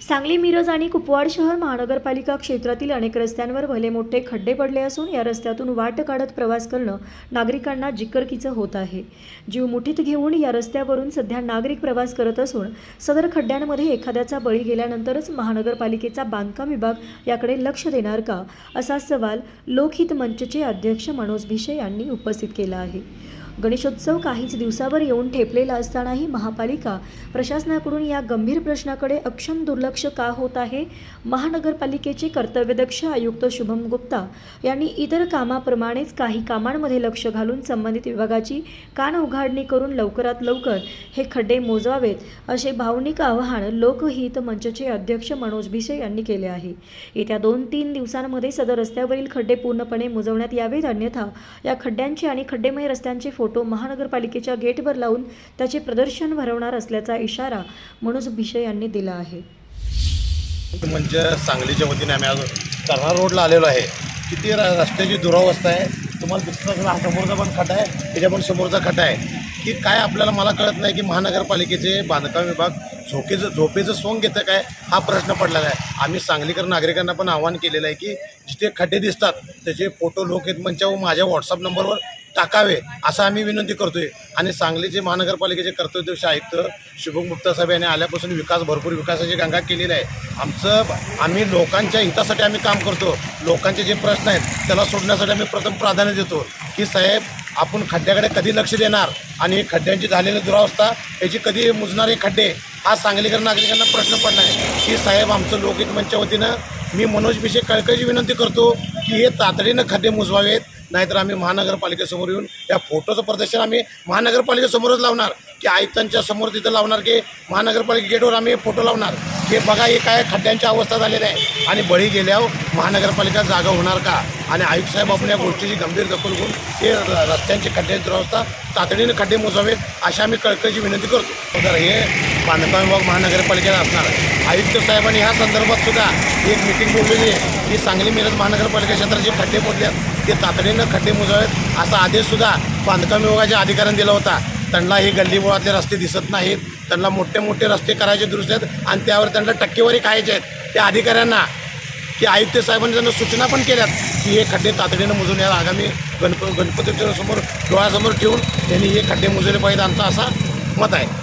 सांगली मिरज आणि कुपवाड शहर महानगरपालिका क्षेत्रातील अनेक रस्त्यांवर भले मोठे खड्डे पडले असून या रस्त्यातून वाट काढत प्रवास करणं नागरिकांना जिकरकीचं होत आहे. जीव मुठीत घेऊन या रस्त्यावरून सध्या नागरिक प्रवास करत असून सदर खड्ड्यांमध्ये एखाद्याचा बळी गेल्यानंतरच महानगरपालिकेचा बांधकाम विभाग याकडे लक्ष देणार का? असा सवाल लोकहित मंचचे अध्यक्ष मनोज भिशे यांनी उपस्थित केला आहे. गणेशोत्सव काहीच दिवसावर येऊन ठेपलेला असतानाही महापालिका प्रशासनाकडून या गंभीर प्रश्नाकडे अक्षम दुर्लक्ष का होत आहे? महानगरपालिकेचे कर्तव्यदक्ष आयुक्त शुभम गुप्ता यांनी इतर कामाप्रमाणेच काही कामांमध्ये लक्ष घालून संबंधित विभागाची कान उघाडणी करून लवकरात लवकर हे खड्डे मोजवावेत असे भावनिक आवाहन लोकहित मंचचे अध्यक्ष मनोज भिसे यांनी केले आहे. येत्या दोन तीन दिवसांमध्ये सदर रस्त्यावरील खड्डे पूर्णपणे मुजवण्यात यावेत अन्यथा या खड्ड्यांचे आणि खड्डेमय रस्त्यांचे फोटो फोटो महानगरपालिकेच्या गेटवर लावून त्याचे प्रदर्शन भरवणार असल्याचा इशारा मनोज भिशे यांनी दिला आहे. म्हणजे सांगलीच्या वतीने आम्ही आज कर्नाळ रोडला आलेलो आहे. किती र रस्त्याची दुरावस्था आहे. तुम्हाला दिसत हा समोरचा पण खटा आहे त्याच्या पण समोरचा खटा आहे. की काय आपल्याला मला कळत नाही की महानगरपालिकेचे बांधकाम विभाग झोकेचं झोपेचं सोंग घेतं काय? हा प्रश्न पडलेला आहे. आम्ही सांगलीकर नागरिकांना पण आवाहन केलेलं आहे की जिथे खड्डे दिसतात त्याचे फोटो लोकहित व म्हणजे माझ्या व्हॉट्सअप नंबरवर टाकावे असं आम्ही विनंती करतोय. आणि सांगलीचे महानगरपालिकेचे कर्तव्यदक्ष आयुक्त शुभम गुप्ता साहेब यांनी आल्यापासून विकास भरपूर विकासाची गंगा केलेली आहे. आमचं आम्ही लोकांच्या हितासाठी आम्ही काम करतो. लोकांचे जे प्रश्न आहेत त्याला सोडण्यासाठी आम्ही प्रथम प्राधान्य देतो. की साहेब आपण खड्ड्याकडे कधी लक्ष देणार? आणि हे खड्ड्यांची झालेली दुरावस्था याची कधी मुजणारे खड्डे? हा सांगलीकर नागरिकांना प्रश्न पडला आहे. की साहेब आमचं लोकहित मंचच्या वतीनं मी मनोज विषय कळकळीची विनंती करतो की हे तातडीनं खड्डे मुजवावेत नाहीतर आम्ही महानगरपालिकेसमोर येऊन या फोटोचं प्रदर्शन आम्ही महानगरपालिकेसमोरच लावणार. की आयुक्तांच्या समोर तिथं लावणार की महानगरपालिका गेटवर आम्ही फोटो लावणार? हे बघा हे काय खड्ड्यांची अवस्था झालेली आहे. आणि बळी गेल्यावर महानगरपालिका जागा होणार का? आणि आयुक्त साहेब आपण या गोष्टीची गंभीर दखल घेऊन हे र- रस्त्यांची खड्ड्यांची दुरावस्था तातडीने खड्डे मोजावेत अशी आम्ही कळकळीची विनंती करतो. तर हे बांधकाम विभाग महानगरपालिकेला असणार आहे. आयुक्त साहेबांनी ह्या संदर्भात सुद्धा एक मिटिंग बोललेली आहे. की सांगली मिरज महानगरपालिका क्षेत्रात जे खड्डे पडल्यात ते तातडीनं खड्डे मोजावेत असा आदेशसुद्धा बांधकाम विभागाच्या अधिकाऱ्यांनी दिला होता. त्यांना हे गल्लीबोळातले रस्ते दिसत नाहीत. त्यांना मोठे मोठे रस्ते करायचे दुरुस्त आहेत आणि त्यावर त्यांना टक्केवारी खायचे आहेत. त्या अधिकाऱ्यांना की आयुक्त साहेबांनी त्यांना सूचना पण केल्यात की हे खड्डे तातडीनं मोजून या आगामी गणप गणपतीच्या समोर डोळ्यासमोर ठेवून त्यांनी हे खड्डे मोजले पाहिजेत आमचा असा मत आहे.